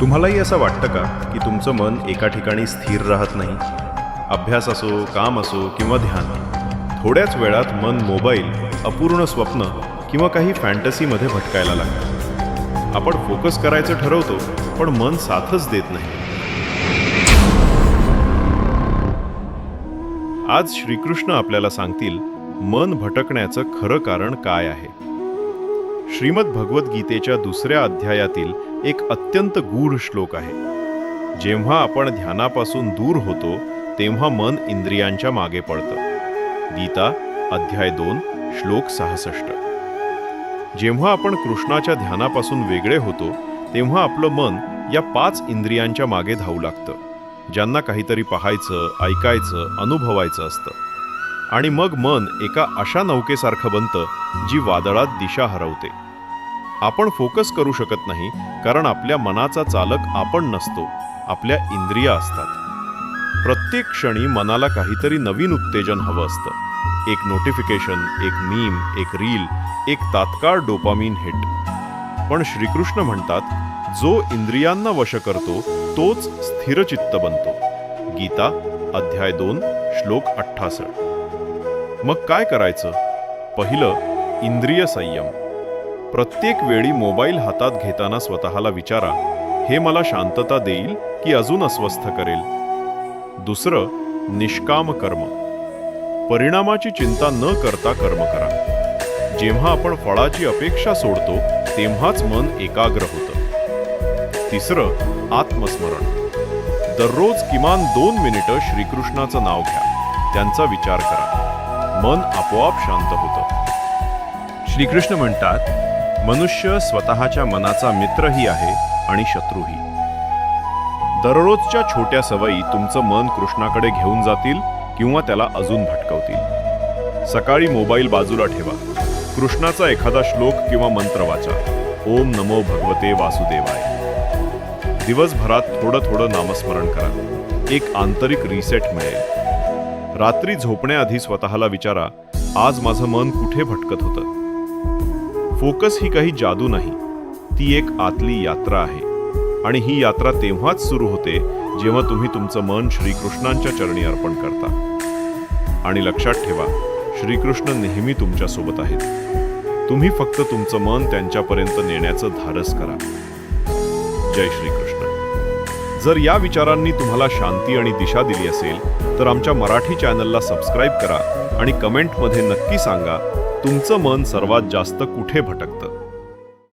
तुम्हालाही असं वाटतं का की तुमचं मन एका ठिकाणी स्थिर राहत नाही? अभ्यास असो काम असो किंवा ध्यान थोड्याच वेळात मन मोबाईल अपूर्ण स्वप्न किंवा काही फॅन्टसीमध्ये भटकायला लागतं. आपण फोकस करायचं ठरवतो पण मन साथच देत नाही. आज श्रीकृष्ण आपल्याला सांगतील मन भटकण्याचं खरं कारण काय आहे? श्रीमद भगवद्गीतेच्या दुसऱ्या अध्यायातील एक अत्यंत गूढ श्लोक आहे. जेव्हा आपण ध्यानापासून दूर होतो तेव्हा मन इंद्रियांच्या मागे पडतं. गीता अध्याय दोन श्लोक सहासष्ट. जेव्हा आपण कृष्णाच्या ध्यानापासून वेगळे होतो तेव्हा आपलं मन या पाच इंद्रियांच्या मागे धावू लागतं ज्यांना काहीतरी पाहायचं ऐकायचं अनुभवायचं असतं. आणि मग मन एका अशा नौकेसारखं बनतं जी वादळात दिशा हरवते. आपण फोकस करू शकत नाही कारण आपल्या मनाचा चालक आपण नसतो आपल्या इंद्रिया असतात. प्रत्येक क्षणी मनाला काहीतरी नवीन उत्तेजन हवं असतं. एक नोटिफिकेशन एक मीम एक रील एक तात्काळ डोपामीन हिट पण श्रीकृष्ण म्हणतात जो इंद्रियांना वश करतो तोच स्थिरचित्त बनतो. गीता अध्याय दोन श्लोक अठ्ठासठ मग काय करायचं? पहिलं इंद्रिय संयम. प्रत्येक वेळी मोबाईल हातात घेताना स्वतःला विचारा हे मला शांतता देईल की अजून अस्वस्थ करेल? दुसरं निष्काम कर्म. परिणामाची चिंता न करता कर्म करा. जेव्हा आपण फळाची अपेक्षा सोडतो तेव्हाच मन एकाग्र होतं. तिसरं आत्मस्मरण. दररोज किमान दोन मिनिटं श्रीकृष्णाचं नाव घ्या. त्यांचा विचार करा. मन आपोआप शांत होतं. श्रीकृष्ण म्हणतात मनुष्य स्वतःच्या मनाचा मित्रही आहे आणि शत्रूही. दररोजच्या छोट्या सवयी तुमचं मन कृष्णाकडे घेऊन जातील किंवा त्याला अजून भटकवतील. सकाळी मोबाईल बाजूला ठेवा. कृष्णाचा एखादा श्लोक किंवा मंत्र वाचा. ओम नमो भगवते वासुदेवाय. दिवसभरात थोडं थोडं नामस्मरण करा. एक आंतरिक रिसेट मिळेल. रात्री झोपण्याआधी स्वतःला विचारा आज माझं मन कुठे भटकत होतं? फोकस ही काही जादू नाही ती एक आतली यात्रा आहे. आणि ही यात्रा तेव्हाच सुरू होते जेव्हा तुम्ही तुमचं मन श्रीकृष्णांच्या चरणी अर्पण करता. आणि लक्षात ठेवा श्रीकृष्ण नेहमी तुमच्यासोबत आहेत. तुम्ही फक्त तुमचं मन त्यांच्यापर्यंत नेण्याचं धाडस करा. जय श्रीकृष्ण. जर या विचारांनी तुम्हाला शांती आणि दिशा दिली असेल तर आमच्या मराठी चॅनलला सबस्क्राईब करा आणि कमेंटमध्ये नक्की सांगा तुमचं मन सर्वात जास्त कुठे भटकतं?